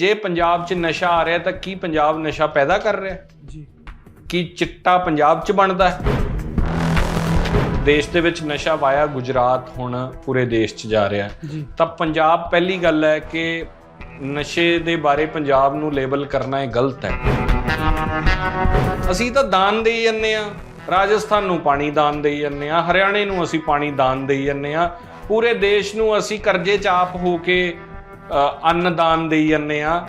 ਜੇ ਪੰਜਾਬ 'ਚ ਨਸ਼ਾ ਆ ਰਿਹਾ ਤਾਂ ਕੀ ਪੰਜਾਬ ਨਸ਼ਾ ਪੈਦਾ ਕਰ ਰਿਹਾ? ਜੀ। ਕੀ ਚਿੱਟਾ ਪੰਜਾਬ 'ਚ ਬਣਦਾ ਹੈ? ਦੇਸ਼ ਦੇ ਵਿੱਚ ਨਸ਼ਾ ਵਾਇਆ ਗੁਜਰਾਤ ਹੁਣ ਪੂਰੇ ਦੇਸ਼ 'ਚ ਜਾ ਰਿਹਾ ਤਾਂ ਪੰਜਾਬ ਪਹਿਲੀ ਗੱਲ ਹੈ ਕਿ ਨਸ਼ੇ ਦੇ ਬਾਰੇ ਪੰਜਾਬ ਨੂੰ ਲੇਬਲ ਕਰਨਾ ਇਹ ਗਲਤ ਹੈ। ਅਸੀਂ ਤਾਂ ਦਾਨ ਦੇਈ ਜੰਨੇ ਆ ਰਾਜਸਥਾਨ ਨੂੰ ਪਾਣੀ ਦਾਨ ਦੇਈ ਜੰਨੇ ਆ ਹਰਿਆਣੇ ਨੂੰ ਅਸੀਂ ਪਾਣੀ ਦਾਨ ਦੇਈ ਜੰਨੇ ਆ ਪੂਰੇ ਦੇਸ਼ ਨੂੰ ਅਸੀਂ ਕਰਜ਼ੇ ਚ ਆਪ ਹੋ ਕੇ ਅੰਨਦਾਨ ਦੇਈ ਜੰਨੇ ਆ।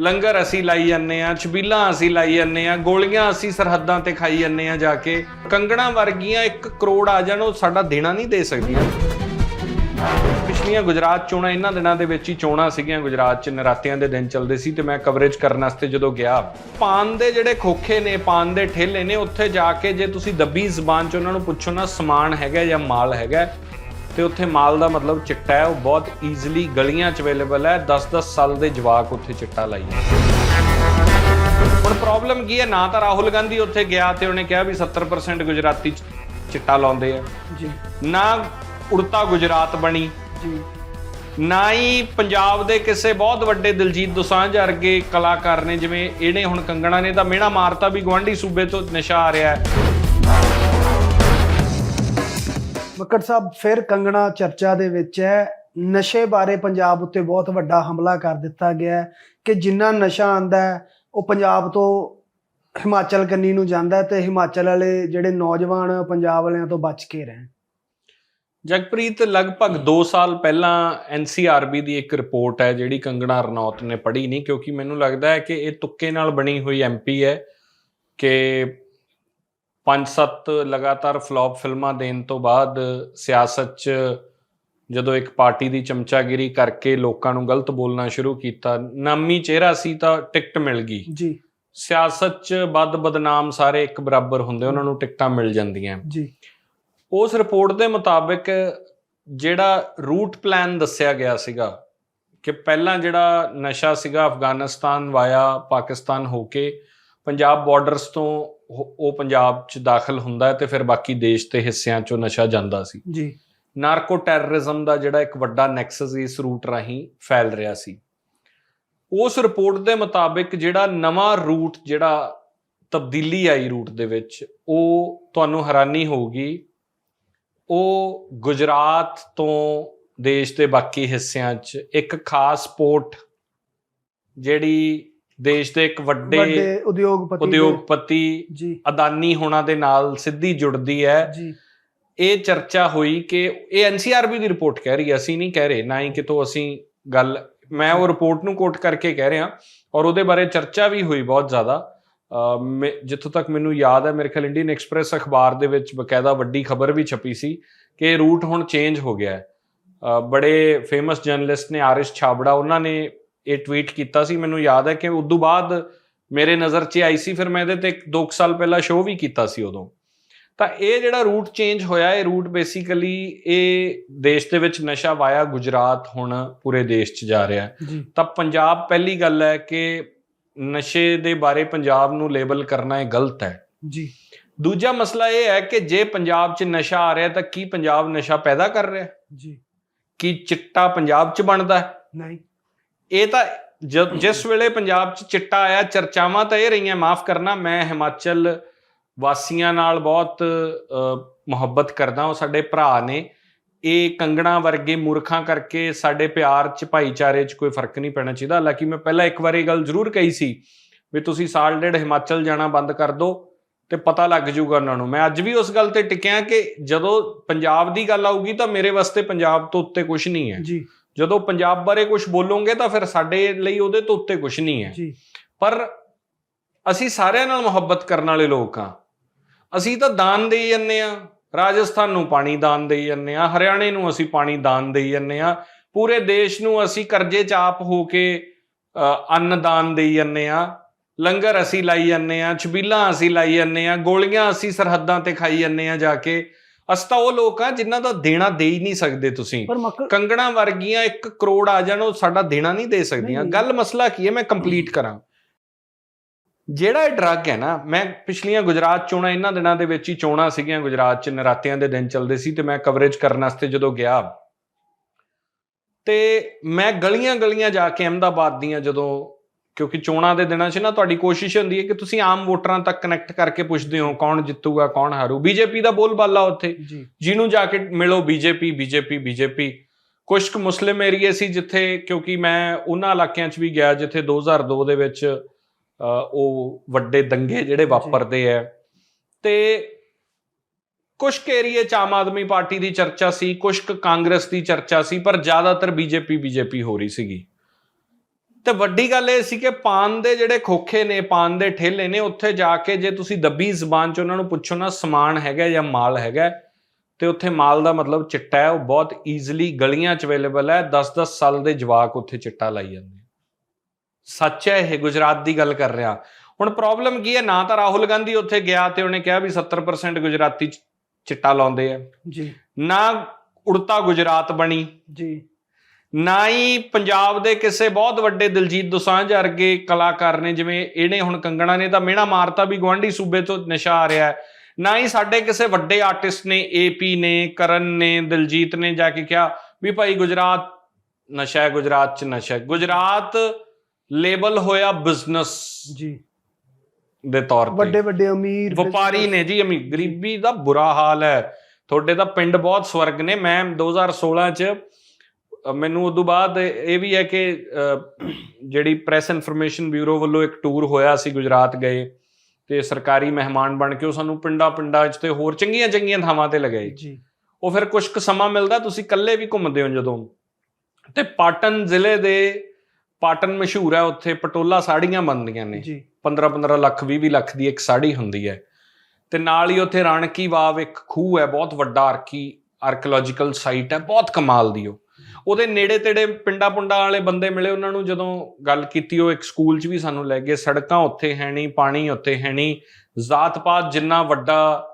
ਲੰਗਰ ਅਸੀਂ ਲਾਈ ਜਾਂਦੇ ਆ, ਛਬੀਲਾਂ ਅਸੀਂ ਲਾਈ ਜਾਂਦੇ ਆ, ਗੋਲੀਆਂ ਅਸੀਂ ਸਰਹੱਦਾਂ ਤੇ ਖਾਈ ਜਾਂਦੇ ਆ ਜਾ ਕੇ। ਕੰਗਣਾ ਵਰਗੀਆਂ 1 ਕਰੋੜ ਆ ਜਾਣ, ਉਹ ਸਾਡਾ ਦੇਣਾ ਨਹੀਂ ਦੇ ਸਕਦੀਆਂ। ਪਿਛਲੀਆਂ ਗੁਜਰਾਤ ਚੋਣਾਂ, ਇਹਨਾਂ ਦਿਨਾਂ ਦੇ ਵਿੱਚ ਹੀ ਚੋਣਾਂ ਸੀਗੀਆਂ। ਗੁਜਰਾਤ 'ਚ ਨਰਾਤਿਆਂ ਦੇ ਦਿਨ ਚੱਲਦੇ ਸੀ ਤੇ ਮੈਂ ਕਵਰੇਜ ਕਰਨ ਵਾਸਤੇ ਜਦੋਂ ਗਿਆ, ਪਾਨ ਦੇ ਜਿਹੜੇ ਖੋਖੇ ਨੇ, ਪਾਨ ਦੇ ਠੇਲੇ ਨੇ, ਉੱਥੇ ਜਾ ਕੇ ਜੇ ਤੁਸੀਂ ਦੱਬੀ ਜ਼ਬਾਨ 'ਚ ਉਹਨਾਂ ਨੂੰ ਪੁੱਛੋ ਨਾ, ਸਮਾਨ ਹੈਗਾ ਜਾਂ ਮਾਲ ਹੈਗਾ ਤੇ ਉੱਥੇ ਮਾਲ ਦਾ ਮਤਲਬ ਚਿੱਟਾ ਹੈ ਉਹ ਬਹੁਤ ਈਜ਼ੀਲੀ ਗਲੀਆਂ 'ਚ ਅਵੇਲੇਬਲ ਹੈ। 10-10 ਸਾਲ ਦੇ ਜਵਾਕ ਉੱਥੇ ਚਿੱਟਾ ਲਾਈ ਹੁਣ ਪ੍ਰੋਬਲਮ ਕੀ ਹੈ? ਨਾ ਤਾਂ ਰਾਹੁਲ ਗਾਂਧੀ ਉੱਥੇ ਗਿਆ ਤੇ ਉਹਨੇ ਕਿਹਾ ਵੀ 70% ਗੁਜਰਾਤੀ ਚ- ਚਿੱਟਾ ਲਾਉਂਦੇ ਆ। ਜੀ। ਨਾ ਉੜਤਾ ਗੁਜਰਾਤ ਬਣੀ। ਜੀ। ਨਾ ਹੀ ਪੰਜਾਬ ਦੇ ਕਿਸੇ ਬਹੁਤ ਵੱਡੇ ਦਿਲਜੀਤ ਦੋਸਾਂਝ ਵਰਗੇ ਕਲਾਕਾਰ ਨੇ ਜਿਵੇਂ ਇਹਨੇ ਹੁਣ ਕੰਗਣਾ ਨੇ ਤਾਂ ਮਿਹਣਾ ਮਾਰਤਾ ਵੀ ਗਵਾਂਢੀ ਸੂਬੇ ਤੋਂ ਨਸ਼ਾ ਆ ਰਿਹਾ ਹੈ। ਮੱਕੜ ਸਾਹਿਬ, ਫਿਰ ਕੰਗਣਾ ਚਰਚਾ ਦੇ ਵਿੱਚ ਹੈ। ਨਸ਼ੇ ਬਾਰੇ ਪੰਜਾਬ ਉੱਤੇ ਬਹੁਤ ਵੱਡਾ ਹਮਲਾ ਕਰ ਦਿੱਤਾ ਗਿਆ ਕਿ ਜਿੰਨਾ ਨਸ਼ਾ ਆਂਦਾ ਉਹ ਪੰਜਾਬ ਤੋਂ ਹਿਮਾਚਲ ਕੰਨੀ ਨੂੰ ਜਾਂਦਾ ਹੈ ਤੇ ਹਿਮਾਚਲ ਵਾਲੇ ਜਿਹੜੇ ਨੌਜਵਾਨ ਪੰਜਾਬ ਵਾਲਿਆਂ ਤੋਂ ਬਚ ਕੇ ਰਹਿਣ। ਜਗਪ੍ਰੀਤ, ਲਗਭਗ 2 ਸਾਲ ਪਹਿਲਾਂ ਐਨਸੀਆਰਬੀ ਦੀ ਇੱਕ ਰਿਪੋਰਟ ਹੈ, ਜਿਹੜੀ ਕੰਗਣਾ ਰਣੌਤ ਨੇ ਪੜ੍ਹੀ ਨਹੀਂ, ਕਿਉਂਕਿ ਮੈਨੂੰ ਲੱਗਦਾ ਹੈ ਕਿ ਇਹ ਤੁੱਕੇ ਨਾਲ ਬਣੀ ਹੋਈ ਐਮਪੀ ਹੈ ਕਿ 5-7 ਲਗਾਤਾਰ ਫਲॉप ਫਿਲਮਾਂ ਦੇਣ ਤੋਂ ਬਾਅਦ ਸਿਆਸਤ 'ਚ ਜਦੋਂ ਇੱਕ ਪਾਰਟੀ ਦੀ ਚਮਚਾਗਿਰੀ ਕਰਕੇ ਲੋਕਾਂ ਨੂੰ ਗਲਤ ਬੋਲਣਾ ਸ਼ੁਰੂ ਕੀਤਾ ਨਾਮੀ ਚਿਹਰਾ ਸੀ ਤਾਂ ਟਿਕਟ ਮਿਲ ਗਈ। ਜੀ। ਸਿਆਸਤ 'ਚ ਬਦ ਬਦਨਾਮ ਸਾਰੇ ਇੱਕ ਬਰਾਬਰ ਹੁੰਦੇ ਉਹਨਾਂ ਨੂੰ ਟਿਕਟਾਂ ਮਿਲ ਜਾਂਦੀਆਂ। ਜੀ। ਉਸ ਰਿਪੋਰਟ ਦੇ ਮੁਤਾਬਕ ਜਿਹੜਾ ਰੂਟ ਪਲਾਨ ਦੱਸਿਆ ਗਿਆ ਸੀਗਾ ਕਿ ਪਹਿਲਾਂ ਜਿਹੜਾ ਨਸ਼ਾ ਸੀਗਾ ਅਫਗਾਨਿਸਤਾਨ ਵਾਇਆ ਪਾਕਿਸਤਾਨ ਹੋ ਕੇ ਪੰਜਾਬ ਬਾਰਡਰਸ ਤੋਂ ਉਹ ਪੰਜਾਬ 'ਚ ਦਾਖਲ ਹੁੰਦਾ ਤੇ ਫਿਰ ਬਾਕੀ ਦੇਸ਼ ਤੇ ਹਿੱਸਿਆਂ 'ਚੋਂ ਨਸ਼ਾ ਜਾਂਦਾ ਸੀ। ਜੀ। ਨਾਰਕੋ ਟੈਰਰਿਜ਼ਮ ਦਾ ਜਿਹੜਾ ਇੱਕ ਵੱਡਾ ਨੈਕਸਸ ਇਸ ਰੂਟ ਰਾਹੀਂ ਫੈਲ ਰਿਹਾ ਸੀ। ਉਸ ਰਿਪੋਰਟ ਦੇ ਮੁਤਾਬਕ ਜਿਹੜਾ ਨਵਾਂ ਰੂਟ ਜਿਹੜਾ ਤਬਦੀਲੀ ਆਈ ਰੂਟ ਦੇ ਵਿੱਚ ਉਹ ਤੁਹਾਨੂੰ ਹੈਰਾਨੀ ਹੋਊਗੀ ਉਹ ਗੁਜਰਾਤ ਤੋਂ ਦੇਸ਼ ਦੇ ਬਾਕੀ ਹਿੱਸਿਆਂ 'ਚ ਇੱਕ ਖਾਸ ਪੋਰਟ ਜਿਹੜੀ ਦੇਸ਼ ਦੇ ਇੱਕ ਵੱਡੇ ਵੱਡੇ ਉਦਯੋਗਪਤੀ ਦੇ- ਉਦਯੋਗਪਤੀ ਜੀ। ਅਦਾਨੀ ਹੋਣਾ ਦੇ ਨਾਲ ਸਿੱਧੀ ਜੁੜਦੀ ਹੈ। ਜੀ। ਇਹ ਚਰਚਾ ਹੋਈ ਕਿ ਇਹ ਐਨਸੀਆਰਬੀ ਦੀ ਰਿਪੋਰਟ ਕਹਿ ਰਹੀ ਹੈ। ਅਸੀਂ ਨਹੀਂ ਕਹਿ ਰਹੇ ਨਾ ਹੀ ਕਿਤੋਂ ਅਸੀਂ ਗੱਲ ਮੈਂ ਉਹ ਰਿਪੋਰਟ ਨੂੰ ਕੋਟ ਕਰਕੇ ਕਹਿ ਰਿਹਾ ਔਰ ਉਹਦੇ ਬਾਰੇ ਚਰਚਾ ਵੀ ਹੋਈ ਬਹੁਤ ਜ਼ਿਆਦਾ। ਅਹ ਮੈਂ- ਜਿੱਥੋਂ ਤੱਕ ਮੈਨੂੰ ਯਾਦ ਹੈ ਮੇਰੇ ਖਿਆਲ ਇੰਡੀਅਨ ਐਕਸਪ੍ਰੈਸ ਅਖਬਾਰ ਦੇ ਵਿੱਚ ਬਕਾਇਦਾ ਵੱਡੀ ਖਬਰ ਵੀ ਛਪੀ ਸੀ ਕਿ ਇਹ ਰੂਟ ਹੁਣ ਚੇਂਜ ਹੋ ਗਿਆ ਹੈ। ਅਹ ਬੜੇ ਫੇਮਸ ਜਰਨਲਿਸਟ ਨੇ ਆਰਿਸ਼ ਛਾਬੜਾ ਉਹਨਾਂ ਨੇ ਇਹ ਟਵੀਟ ਕੀਤਾ ਸੀ ਮੈਨੂੰ ਯਾਦ ਹੈ ਕਿ ਉਸ ਤੋਂ ਬਾਅਦ ਮੇਰੇ ਨਜ਼ਰ 'ਚ ਆਈ ਸੀ ਫਿਰ ਮੈਂ ਇਹਦੇ ਤੇ 2 ਸਾਲ ਪਹਿਲਾਂ ਸ਼ੋਅ ਵੀ ਕੀਤਾ ਸੀ ਉਦੋਂ। ਤਾਂ ਇਹ ਜਿਹੜਾ ਰੂਟ ਚੇਂਜ ਹੋਇਆ ਇਹ ਰੂਟ ਬੇਸਿਕਲੀ ਇਹ ਦੇਸ਼ ਦੇ ਵਿੱਚ ਨਸ਼ਾ ਵਾਇਆ ਗੁਜਰਾਤ ਹੁਣ ਪੂਰੇ ਦੇਸ਼ 'ਚ ਜਾ ਰਿਹਾ। ਤਾਂ ਪੰਜਾਬ ਪਹਿਲੀ ਗੱਲ ਹੈ ਕਿ ਨਸ਼ੇ ਦੇ ਬਾਰੇ ਪੰਜਾਬ ਨੂੰ ਲੇਬਲ ਕਰਨਾ ਇਹ ਗਲਤ ਹੈ। ਜੀ। ਦੂਜਾ ਮਸਲਾ ਇਹ ਹੈ ਕਿ ਜੇ ਪੰਜਾਬ 'ਚ ਨਸ਼ਾ ਆ ਰਿਹਾ ਤਾਂ ਕੀ ਪੰਜਾਬ ਨਸ਼ਾ ਪੈਦਾ ਕਰ ਰਿਹਾ? ਜੀ। ਕੀ ਚਿੱਟਾ ਪੰਜਾਬ 'ਚ ਬਣਦਾ ਹੈ? ਨਹੀਂ। ਇਹ ਤਾਂ ਜਿਸ ਵੇਲੇ ਪੰਜਾਬ 'ਚ ਚਿੱਟਾ ਆਇਆ, ਚਰਚਾਵਾਂ ਤਾਂ ਇਹ ਰਹੀਆਂ, ਮਾਫ ਕਰਨਾ, ਮੈਂ ਹਿਮਾਚਲ ਵਾਸੀਆਂ ਨਾਲ ਬਹੁਤ ਮੁਹੱਬਤ ਕਰਦਾ, ਉਹ ਸਾਡੇ ਭਰਾ ਨੇ। ਇਹ ਕੰਗਣਾ ਵਰਗੇ ਮੂਰਖਾਂ ਕਰਕੇ ਸਾਡੇ ਪਿਆਰ 'ਚ, ਭਾਈਚਾਰੇ 'ਚ ਕੋਈ ਫ਼ਰਕ ਨਹੀਂ ਪੈਣਾ ਚਾਹੀਦਾ। ਹਾਲਾਂਕਿ ਮੈਂ ਪਹਿਲਾਂ ਇੱਕ ਵਾਰ ਇਹ ਗੱਲ ਜ਼ਰੂਰ ਕਹੀ ਸੀ ਵੀ ਤੁਸੀਂ ਸਾਲ ਡੇਢ ਹਿਮਾਚਲ ਜਾਣਾ ਬੰਦ ਕਰ ਦਿਓ ਤੇ ਪਤਾ ਲੱਗ ਜਾਊਗਾ ਉਹਨਾਂ ਨੂੰ। ਮੈਂ ਅੱਜ ਵੀ ਉਸ ਗੱਲ ਤੇ ਟਿਕਿਆ ਕਿ ਜਦੋਂ ਪੰਜਾਬ ਦੀ ਗੱਲ ਆਊਗੀ ਤਾਂ ਮੇਰੇ ਵਾਸਤੇ ਪੰਜਾਬ ਤੋਂ ਉੱਤੇ ਕੁਝ ਨਹੀਂ ਹੈ। ਜੀ। ਜਦੋਂ ਪੰਜਾਬ ਬਾਰੇ ਕੁਝ ਬੋਲੋਗੇ ਤਾਂ ਫਿਰ ਸਾਡੇ ਲਈ ਉਹਦੇ ਤੋਂ ਉੱਤੇ ਕੁਝ ਨਹੀਂ ਹੈ। ਜੀ। ਪਰ ਅਸੀਂ ਸਾਰਿਆਂ ਨਾਲ ਮੁਹੱਬਤ ਕਰਨ ਵਾਲੇ ਲੋਕ ਆ ਅਸੀਂ ਤਾਂ ਦਾਨ ਦੇਈ ਜੰਨੇ ਆ ਰਾਜਸਥਾਨ ਨੂੰ ਪਾਣੀ ਦਾਨ ਦੇਈ ਜੰਨੇ ਆ ਹਰਿਆਣੇ ਨੂੰ ਅਸੀਂ ਪਾਣੀ ਦਾਨ ਦੇਈ ਜੰਨੇ ਆ ਪੂਰੇ ਦੇਸ਼ ਨੂੰ ਅਸੀਂ ਕਰਜ਼ੇ ਚ ਆਪ ਹੋ ਕੇ ਅੰਨ ਦਾਨ ਦੇਈ ਜੰਨੇ ਆ ਲੰਗਰ ਅਸੀਂ ਲਾਈ ਜੰਨੇ ਆ ਛਬੀਲਾਂ ਅਸੀਂ ਲਾਈ ਜੰਨੇ ਆ ਗੋਲੀਆਂ ਅਸੀਂ ਸਰਹੱਦਾਂ ਤੇ ਖਾਈ ਜੰਨੇ ਆ ਜਾ ਕੇ। ਅਸੀਂ ਤਾਂ ਉਹ ਲੋਕ ਆ ਜਿਨ੍ਹਾਂ ਦਾ ਦੇਣਾ ਦੇ ਹੀ ਨਹੀਂ ਸਕਦੇ ਤੁਸੀਂ। ਪਰ ਮੱਕੜ ਕੰਗਣਾ ਵਰਗੀਆਂ 1 ਕਰੋੜ ਆ ਜਾਣ ਉਹ ਸਾਡਾ ਦੇਣਾ ਨਹੀਂ ਦੇ ਸਕਦੀਆਂ। ਗੱਲ ਮਸਲਾ ਕੀ ਹੈ? ਮੈਂ ਕੰਪਲੀਟ ਕਰਾਂ। ਜਿਹੜਾ ਇਹ ਡਰੱਗ ਹੈ ਨਾ ਮੈਂ ਪਿਛਲੀਆਂ ਗੁਜਰਾਤ ਚੋਣਾਂ ਇਹਨਾਂ ਦਿਨਾਂ ਦੇ ਵਿੱਚ ਹੀ ਚੋਣਾਂ ਸੀਗੀਆਂ। ਗੁਜਰਾਤ ਚ ਨਰਾਤਿਆਂ ਦੇ ਦਿਨ ਚੱਲਦੇ ਸੀ ਤੇ ਮੈਂ ਕਵਰੇਜ ਕਰਨ ਵਾਸਤੇ ਜਦੋਂ ਗਿਆ ਤੇ ਮੈਂ ਗਲੀਆਂ ਗਲੀਆਂ ਜਾ ਕੇ ਅਹਿਮਦਾਬਾਦ ਦੀਆਂ ਜਦੋਂ ਕਿਉਂਕਿ ਚੋਣਾਂ ਦੇ ਦਿਨਾਂ 'ਚ ਨਾ ਤੁਹਾਡੀ ਕੋਸ਼ਿਸ਼ ਹੁੰਦੀ ਹੈ ਕਿ ਤੁਸੀਂ ਆਮ ਵੋਟਰਾਂ ਤੱਕ ਕਨੈਕਟ ਕਰਕੇ ਪੁੱਛਦੇ ਹੋ ਕੌਣ ਜਿੱਤੂਗਾ ਕੌਣ ਹਾਰੂ। ਬੀਜੇਪੀ ਦਾ ਬੋਲਬਾਲਾ ਉੱਥੇ। ਜਿਹਨੂੰ ਜਾ ਕੇ ਮਿਲੋ ਬੀਜੇਪੀ ਬੀਜੇਪੀ ਬੀਜੇਪੀ ਕੁਝ ਕੁ ਮੁਸਲਿਮ ਏਰੀਏ ਸੀ ਜਿੱਥੇ ਕਿਉਂਕਿ ਮੈਂ ਉਹਨਾਂ ਇਲਾਕਿਆਂ 'ਚ ਵੀ ਗਿਆ ਜਿੱਥੇ 2002 ਦੇ ਵਿੱਚ ਉਹ ਵੱਡੇ ਦੰਗੇ ਜਿਹੜੇ ਵਾਪਰਦੇ ਆ। ਤੇ ਕੁਝ ਕੁ ਏਰੀਏ 'ਚ ਆਮ ਆਦਮੀ ਪਾਰਟੀ ਦੀ ਚਰਚਾ ਸੀ ਕੁਝ ਕੁ ਕਾਂਗਰਸ ਦੀ ਚਰਚਾ ਸੀ ਪਰ ਜ਼ਿਆਦਾਤਰ ਬੀਜੇਪੀ ਬੀਜੇਪੀ ਹੋ ਰਹੀ ਸੀਗੀ। ਤੇ ਵੱਡੀ ਗੱਲ ਇਹ ਸੀ ਕਿ ਪਾਨ ਦੇ ਜਿਹੜੇ ਖੋਖੇ ਨੇ ਪਾਨ ਦੇ ਠੇਲੇ ਨੇ ਉੱਥੇ ਜਾ ਕੇ ਜੇ ਤੁਸੀਂ ਦੱਬੀ ਜ਼ਬਾਨ 'ਚ ਉਹਨਾਂ ਨੂੰ ਪੁੱਛੋ ਨਾ ਸਮਾਨ ਹੈਗਾ ਜਾਂ ਮਾਲ ਹੈਗਾ ਤੇ ਉੱਥੇ ਮਾਲ ਦਾ ਮਤਲਬ ਚਿੱਟਾ ਹੈ ਉਹ ਬਹੁਤ ਈਜ਼ੀਲੀ ਗਲੀਆਂ 'ਚ ਅਵੇਲੇਬਲ ਹੈ 10-10 ਸਾਲ ਦੇ ਜਵਾਕ ਉੱਥੇ ਚਿੱਟਾ ਲਾਈ ਜਾਂਦੇ ਸੱਚ ਹੈ ਇਹ ਗੁਜਰਾਤ ਦੀ ਗੱਲ ਕਰ ਰਿਹਾ। ਹੁਣ ਪ੍ਰੋਬਲਮ ਕੀ ਹੈ? ਨਾ ਤਾਂ ਰਾਹੁਲ ਗਾਂਧੀ ਉੱਥੇ ਗਿਆ ਤੇ ਉਹਨੇ ਕਿਹਾ ਵੀ 70% ਗੁਜਰਾਤੀ ਚ- ਚਿੱਟਾ ਲਾਉਂਦੇ ਆ। ਜੀ। ਨਾ ਉੜਤਾ ਗੁਜਰਾਤ ਬਣੀ। ਜੀ। ਨਾ ਹੀ ਪੰਜਾਬ ਦੇ ਕਿਸੇ ਬਹੁਤ ਵੱਡੇ ਦਿਲਜੀਤ ਦੋਸਾਂਝ ਵਰਗੇ ਕਲਾਕਾਰ ਨੇ ਜਿਵੇਂ ਇਹਨੇ ਹੁਣ ਕੰਗਣਾ ਨੇ ਤਾਂ ਮਿਹਣਾ ਮਾਰਤਾ ਵੀ ਗਵਾਂਢੀ ਸੂਬੇ ਤੋਂ ਨਸ਼ਾ ਆ ਰਿਹਾ ਹੈ। ਨਾ ਹੀ ਸਾਡੇ ਕਿਸੇ ਵੱਡੇ ਆਰਟਿਸਟ ਨੇ ਏਪੀ ਨੇ ਕਰਨ ਨੇ ਦਿਲਜੀਤ ਨੇ ਜਾ ਕੇ ਕਿਹਾ ਵੀ ਭਾਈ ਗੁਜਰਾਤ ਨਸ਼ਾ ਹੈ ਗੁਜਰਾਤ ਚ ਨਸ਼ਾ ਹੈ। ਗੁਜਰਾਤ ਲੇਬਲ ਹੋਇਆ ਬਿਜ਼ਨਸ ਜੀ। ਦੇ ਤੌਰ ਤੇ। ਵੱਡੇ ਵੱਡੇ ਅਮੀਰ ਵਪਾਰੀ ਨੇ ਜੀ ਅਮੀ ਗਰੀਬੀ ਦਾ ਬੁਰਾ ਹਾਲ ਹੈ। ਤੁਹਾਡੇ ਤਾਂ ਪਿੰਡ ਬਹੁਤ ਸਵਰਗ ਨੇ। ਮੈਂ 2016 ਚ ਮੈਨੂੰ ਉਦੋਂ ਬਾਅਦ ਇਹ ਵੀ ਹੈ ਕਿ ਜਿਹੜੀ ਪ੍ਰੈਸ ਇਨਫੋਰਮੇਸ਼ਨ ਬਿਊਰੋ ਵੱਲੋਂ ਇੱਕ ਟੂਰ ਹੋਇਆ ਸੀ ਗੁਜਰਾਤ ਗਏ ਤੇ ਸਰਕਾਰੀ ਮਹਿਮਾਨ ਬਣ ਕੇ ਉਹ ਸਾਨੂੰ ਪਿੰਡਾਂ ਪਿੰਡਾਂ 'ਚ ਤੇ ਹੋਰ ਚੰਗੀਆਂ ਚੰਗੀਆਂ ਥਾਵਾਂ ਤੇ ਲਗਾਏ ਜੀ। ਉਹ ਫਿਰ ਕੁਝ ਕੁ ਸਮਾਂ ਮਿਲਦਾ ਤੁਸੀਂ ਇਕੱਲੇ ਵੀ ਘੁੰਮਦੇ ਹੋ ਜਦੋਂ। ਤੇ ਪਾਟਨ ਜ਼ਿਲ੍ਹੇ ਦੇ ਪਾਟਨ ਮਸ਼ਹੂਰ ਹੈ ਉੱਥੇ ਪਟੋਲਾ ਸਾੜੀਆਂ ਬਣਦੀਆਂ ਨੇ। ਜੀ। 15 15 ਲੱਖ 20 20 ਲੱਖ ਦੀ ਇੱਕ ਸਾੜੀ ਹੁੰਦੀ ਹੈ। ਤੇ ਨਾਲ ਹੀ ਉੱਥੇ ਰਾਣਕੀ ਵਾਵ ਇੱਕ ਖੂਹ ਹੈ ਬਹੁਤ ਵੱਡਾ ਆਰਕੀ ਆਰਕੀਓਲੋਜੀਕਲ ਸਾਈਟ ਹੈ ਬਹੁਤ ਕਮਾਲ ਦੀ ਉਹ। ਉਹਦੇ ਨੇੜੇ ਤੇੜੇ ਪਿੰਡਾਂ ਪੁੰਡਾਂ ਵਾਲੇ ਬੰਦੇ ਮਿਲੇ ਉਹਨਾਂ ਨੂੰ, ਜਦੋਂ ਗੱਲ ਕੀਤੀ, ਉਹ ਇੱਕ ਸਕੂਲ 'ਚ ਵੀ ਸਾਨੂੰ ਲੈ ਗਏ। ਸੜਕਾਂ ਉੱਥੇ ਹੈ ਨਹੀਂ, ਪਾਣੀ ਉੱਥੇ ਹੈ ਨਹੀਂ। ਜ਼ਾਤ ਪਾਤ ਜਿੰਨਾ ਵੱਡਾ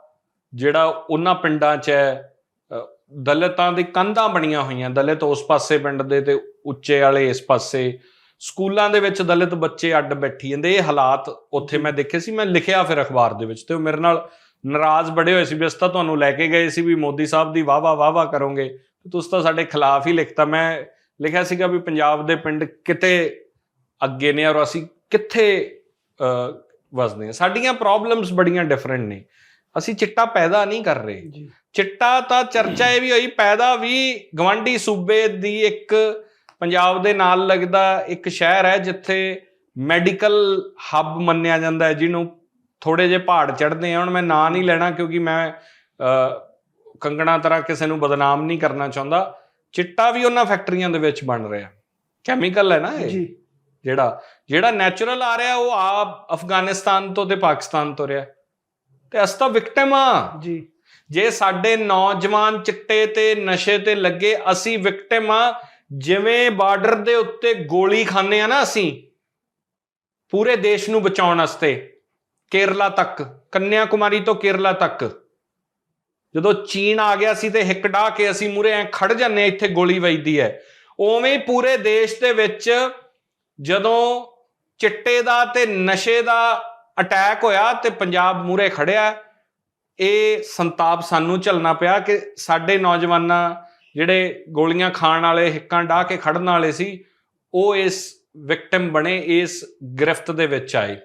ਜਿਹੜਾ ਉਹਨਾਂ ਪਿੰਡਾਂ 'ਚ ਹੈ ਦਲਿਤਾਂ ਦੇ ਕੰਧਾਂ ਬਣੀਆਂ ਹੋਈਆਂ। ਦਲਿਤ ਉਸ ਪਾਸੇ ਪਿੰਡ ਦੇ ਤੇ ਉੱਚੇ ਵਾਲੇ ਇਸ ਪਾਸੇ। ਸਕੂਲਾਂ ਦੇ ਵਿੱਚ ਦਲਿਤ ਬੱਚੇ ਅੱਡ ਬੈਠੀ ਜਾਂਦੇ। ਇਹ ਹਾਲਾਤ ਉੱਥੇ ਮੈਂ ਦੇਖੇ ਸੀ, ਮੈਂ ਲਿਖਿਆ ਫਿਰ ਅਖਬਾਰ ਦੇ ਵਿੱਚ ਤੇ ਉਹ ਮੇਰੇ ਨਾਲ ਨਾਰਾਜ਼ ਬੜੇ ਹੋਏ ਸੀ ਵੀ ਅਸੀਂ ਤਾਂ ਤੁਹਾਨੂੰ ਲੈ ਕੇ ਗਏ ਸੀ ਵੀ ਮੋਦੀ ਸਾਹਿਬ ਦੀ ਵਾਹ ਵਾਹ ਵਾਹ ਵਾਹ ਕਰੋਗੇ। ਤੁਸੀਂ ਤਾਂ ਸਾਡੇ ਖਿਲਾਫ ਹੀ ਲਿਖਤਾ। ਮੈਂ ਲਿਖਿਆ ਸੀਗਾ ਵੀ ਪੰਜਾਬ ਦੇ ਪਿੰਡ ਕਿਤੇ ਅੱਗੇ ਨੇ ਔਰ ਅਸੀਂ ਕਿੱਥੇ ਵਸਦੇ ਹਾਂ। ਸਾਡੀਆਂ ਪ੍ਰੋਬਲਮਸ ਬੜੀਆਂ ਡਿਫਰੈਂਟ ਨੇ। ਅਸੀਂ ਚਿੱਟਾ ਪੈਦਾ ਨਹੀਂ ਕਰ ਰਹੇ। ਜੀ। ਚਿੱਟਾ ਤਾਂ ਚਰਚਾ ਇਹ ਵੀ ਹੋਈ ਪੈਦਾ ਵੀ ਗਵਾਂਢੀ ਸੂਬੇ ਦੀ ਇੱਕ ਪੰਜਾਬ ਦੇ ਨਾਲ ਲੱਗਦਾ ਇੱਕ ਸ਼ਹਿਰ ਹੈ ਜਿੱਥੇ ਮੈਡੀਕਲ ਹੱਬ ਮੰਨਿਆ ਜਾਂਦਾ ਹੈ ਜਿਹਨੂੰ ਥੋੜੇ ਜਿਹੇ ਪਹਾੜ ਚੜ੍ਹਦੇ ਆ। ਹੁਣ ਮੈਂ ਨਾਂ ਨਹੀਂ ਲੈਣਾ ਕਿਉਂਕਿ ਮੈਂ ਕੰਗਣਾ ਤਰ੍ਹਾਂ ਕਿਸੇ ਨੂੰ ਬਦਨਾਮ ਨਹੀਂ ਕਰਨਾ ਚਾਹੁੰਦਾ ਚਿੱਟਾ ਵੀ ਉਹਨਾਂ ਫੈਕਟਰੀਆਂ ਦੇ ਵਿੱਚ ਬਣ ਰਿਹਾ। ਕੈਮੀਕਲ ਹੈ ਨਾ ਇਹ? ਜੀ। ਜਿਹੜਾ ਜਿਹੜਾ ਨੈਚੁਰਲ ਆ ਰਿਹਾ ਉਹ ਆ ਅਫਗਾਨਿਸਤਾਨ ਤੋਂ ਤੇ ਪਾਕਿਸਤਾਨ ਤੋਂ ਰਿਹਾ। ਤੇ ਅਸ ਤਾਂ ਵਿਕਟਿਮ ਆ। ਜੀ। ਜੇ ਸਾਡੇ ਨੌਜਵਾਨ ਚਿੱਟੇ ਤੇ ਨਸ਼ੇ ਤੇ ਲੱਗੇ ਅਸੀਂ ਵਿਕਟਿਮ ਆ। ਜਿਵੇਂ ਬਾਰਡਰ ਦੇ ਉੱਤੇ ਗੋਲੀ ਖਾਂਦੇ ਆ ਨਾ ਅਸੀਂ ਪੂਰੇ ਦੇਸ਼ ਨੂੰ ਬਚਾਉਣ ਵਾਸਤੇ ਕੇਰਲਾ ਤੱਕ ਕੰਨਿਆ ਕੁਮਾਰੀ ਤੋਂ ਕੇਰਲਾ ਤੱਕ। ਜਦੋਂ ਚੀਨ ਆ ਗਿਆ ਸੀ ਤੇ ਹਿੱਕ ਡਾ ਕੇ ਅਸੀਂ ਮੂਰੇ ਐ ਖੜ ਜਾਂਦੇ ਇੱਥੇ ਗੋਲੀ ਵੱਜਦੀ ਹੈ। ਉਵੇਂ ਪੂਰੇ ਦੇਸ਼ ਦੇ ਵਿੱਚ ਜਦੋਂ ਚਿੱਟੇ ਦਾ ਤੇ ਨਸ਼ੇ ਦਾ ਅਟੈਕ ਹੋਇਆ ਤੇ ਪੰਜਾਬ ਮੂਰੇ ਖੜਿਆ, ਇਹ ਸੰਤਾਪ ਸਾਨੂੰ ਝੱਲਣਾ ਪਿਆ ਕਿ ਸਾਡੇ ਨੌਜਵਾਨਾਂ ਜਿਹੜੇ ਗੋਲੀਆਂ ਖਾਣ ਵਾਲੇ, ਹਿੱਕਾਂ ਢਾ ਕੇ ਖੜਨ ਵਾਲੇ ਸੀ, ਉਹ ਇਸ ਵਿਕਟਮ ਬਣੇ, ਇਸ ਗ੍ਰਿਫਤ ਦੇ ਵਿੱਚ ਆਏ।